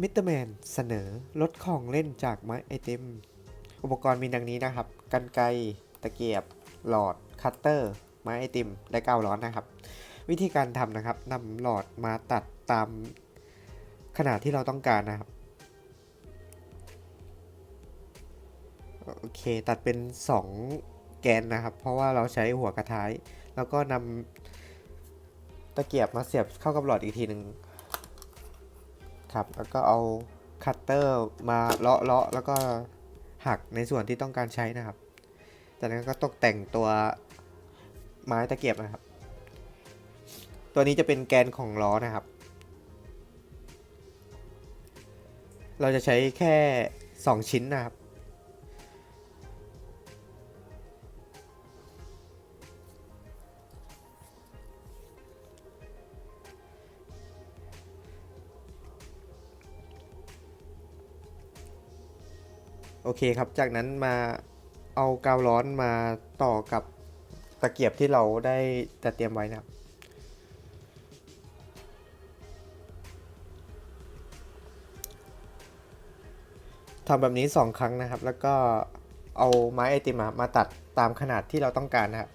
มิสเตอร์แมนเสนอลดของเล่นจากไม้ไอเทมอุปกรณ์มีดังนี้นะครับ กันไกตะเกียบ หลอด คัตเตอร์ ไม้ไอติม และกาวร้อนนะครับ วิธีการทำนะครับนำหลอดมาตัดตามขนาดที่เราต้องการนะครับ โอเค ตัดเป็น 2 แกนนะครับ เพราะว่าเราใช้หัวกระท้าย แล้วก็นำตะเกียบมาเสียบเข้ากับหลอดอีกทีหนึ่ง ครับ แล้วก็เอาคัตเตอร์มาเลาะเลาะแล้วก็หักในส่วนที่ต้องการใช้นะครับ จากนั้นก็ตกแต่งตัวไม้ตะเกียบนะครับ ตัวนี้จะเป็นแกนของล้อนะครับ เราจะใช้แค่ 2 ชิ้นนะครับ โอเคครับ จากนั้นมาเอากาวร้อนมาต่อกับตะเกียบที่เราได้จัดเตรียมไว้นะครับ ทำแบบนี้ 2 ครั้งนะครับ แล้วก็เอาไม้ไอติมมาตัดตามขนาดที่เราต้องการนะครับ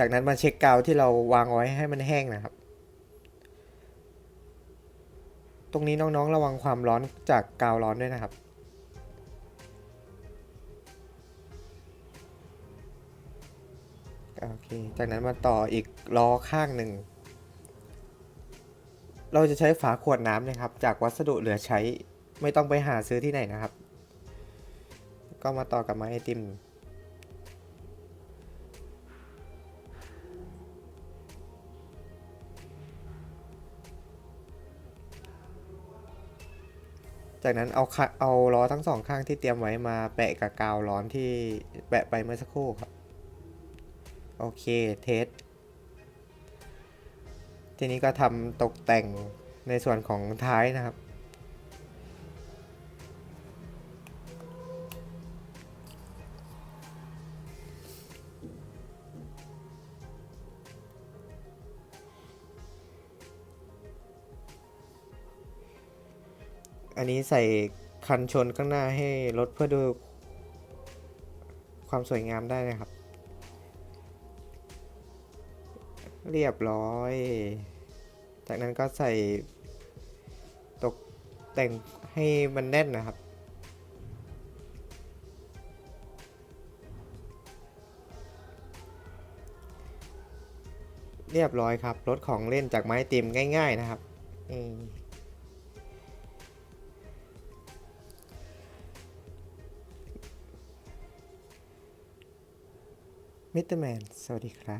จากนั้นมาเช็คกาวที่เราวางไว้ให้มันแห้งนะครับ ตรงนี้น้องๆระวังความร้อนจากกาวร้อนด้วยนะครับ โอเค จากนั้นมาต่ออีกล้อข้างหนึ่ง เราจะใช้ฝาขวดน้ำนะครับ จากวัสดุเหลือใช้ไม่ต้องไปหาซื้อที่ไหนนะครับ ก็มาต่อกับไม้ไอติม จากนั้นเอาค่ะเอาล้อทั้งสองข้างที่เตรียมไว้มาแปะกับกาวร้อนที่แปะไปเมื่อสักครู่ครับ โอเคเทส ทีนี้ก็ทำตกแต่งในส่วนของท้ายนะครับ อันนี้ใส่คันชนข้างหน้าให้รถเพื่อดูความสวยงามได้นะครับ เรียบร้อย จากนั้นก็ใส่ตกแต่งให้มันแน่นนะครับ เรียบร้อยครับ รถของเล่นจากไม้ติมง่าย ๆนะครับนี่มิ สเตอร์แมน สวัสดีครับ